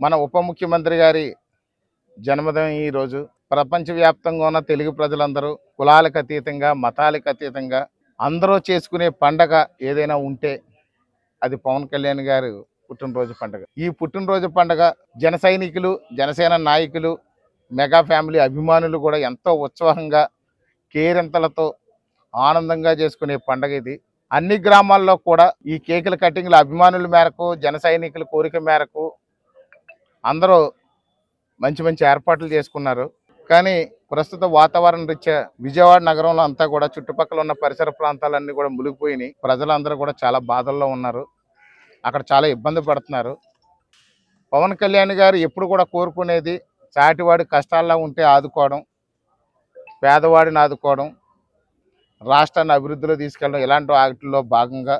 మన ఉప ముఖ్యమంత్రి గారి జన్మదినం ఈరోజు ప్రపంచవ్యాప్తంగా ఉన్న తెలుగు ప్రజలందరూ కులాలకు అతీతంగా మతాలకు అతీతంగా అందరూ చేసుకునే పండగ ఏదైనా ఉంటే అది పవన్ కళ్యాణ్ గారు పుట్టినరోజు పండుగ. ఈ పుట్టినరోజు పండుగ జన సైనికులు జనసేన నాయకులు మెగా ఫ్యామిలీ అభిమానులు కూడా ఎంతో ఉత్సాహంగా కేరింతలతో ఆనందంగా చేసుకునే పండగ ఇది. అన్ని గ్రామాల్లో కూడా ఈ కేకుల కటింగ్ల అభిమానుల మేరకు జన సైనికుల కోరిక మేరకు అందరూ మంచి మంచి ఏర్పాట్లు చేసుకున్నారు. కానీ ప్రస్తుత వాతావరణ రీత్యా విజయవాడ నగరంలో అంతా కూడా చుట్టుపక్కల ఉన్న పరిసర ప్రాంతాలన్నీ కూడా మునిగిపోయినాయి. ప్రజలందరూ కూడా చాలా బాధల్లో ఉన్నారు. అక్కడ చాలా ఇబ్బంది పడుతున్నారు. పవన్ కళ్యాణ్ గారు ఎప్పుడు కూడా కోరుకునేది చాటివాడి కష్టాల్లో ఉంటే ఆదుకోవడం పేదవాడిని ఆదుకోవడం రాష్ట్రాన్ని అభివృద్ధిలో తీసుకెళ్ళడం ఇలాంటి వాటిల్లో భాగంగా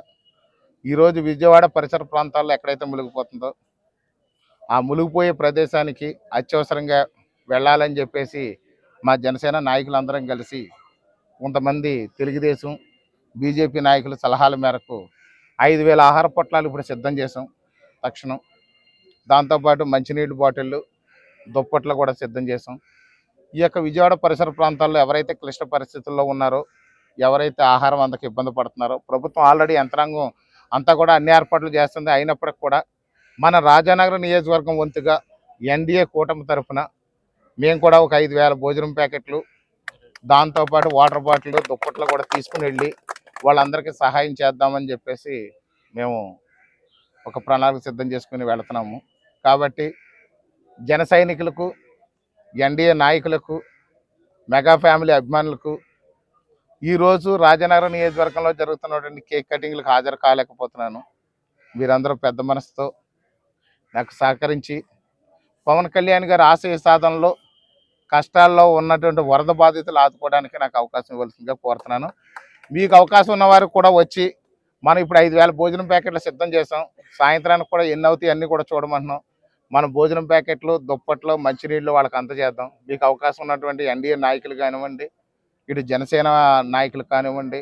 ఈరోజు విజయవాడ పరిసర ప్రాంతాల్లో ఎక్కడైతే మునిగిపోతుందో ఆ మునిగిపోయే ప్రదేశానికి అత్యవసరంగా వెళ్ళాలని చెప్పేసి మా జనసేన నాయకులందరం కలిసి కొంతమంది తెలుగుదేశం బీజేపీ నాయకుల సలహాల మేరకు ఐదు వేల ఆహార పొట్లాలు ఇప్పుడు సిద్ధం చేసాం తక్షణం దాంతోపాటు మంచినీటి బాటిళ్ళు దుప్పట్లు కూడా సిద్ధం చేసాం ఈ యొక్క విజయవాడ పరిసర ప్రాంతాల్లో ఎవరైతే క్లిష్ట పరిస్థితుల్లో ఉన్నారో ఎవరైతే ఆహారం అందకు ఇబ్బంది పడుతున్నారో ప్రభుత్వం ఆల్రెడీ యంత్రాంగం అంతా కూడా అన్ని ఏర్పాట్లు చేస్తుంది. అయినప్పటికి కూడా మన రాజానగర నియోజకవర్గం వంతుగా ఎన్డీఏ కూటమి తరఫున మేము కూడా ఒక ఐదు వేల భోజనం ప్యాకెట్లు దాంతోపాటు వాటర్ బాటిల్ దుప్పట్లు కూడా తీసుకుని వెళ్ళి వాళ్ళందరికీ సహాయం చేద్దామని చెప్పేసి మేము ఒక ప్రణాళిక సిద్ధం చేసుకుని వెళుతున్నాము. కాబట్టి జన సైనికులకు ఎన్డీఏ నాయకులకు మెగా ఫ్యామిలీ అభిమానులకు ఈరోజు రాజనగరం నియోజకవర్గంలో జరుగుతున్నటువంటి కేక్ కటింగ్లకు హాజరు కాలేకపోతున్నాను. మీరందరూ పెద్ద మనసుతో నాకు సహకరించి పవన్ కళ్యాణ్ గారి ఆశయ సాధనలో కష్టాల్లో ఉన్నటువంటి వరద బాధితులు ఆదుకోవడానికి నాకు అవకాశం ఇవ్వాల్సిందిగా కోరుతున్నాను. మీకు అవకాశం ఉన్న వారికి కూడా వచ్చి మనం ఇప్పుడు ఐదు వేల భోజనం ప్యాకెట్లు సిద్ధం చేసాం సాయంత్రానికి కూడా ఎన్ని అవుతాయి అన్నీ కూడా చూడమంటున్నాం. మన భోజనం ప్యాకెట్లు దుప్పట్లు మంచినీళ్ళు వాళ్ళకి అందజేద్దాం. మీకు అవకాశం ఉన్నటువంటి ఎన్డీఏ నాయకులు కానివ్వండి ఇటు జనసేన నాయకులు కానివ్వండి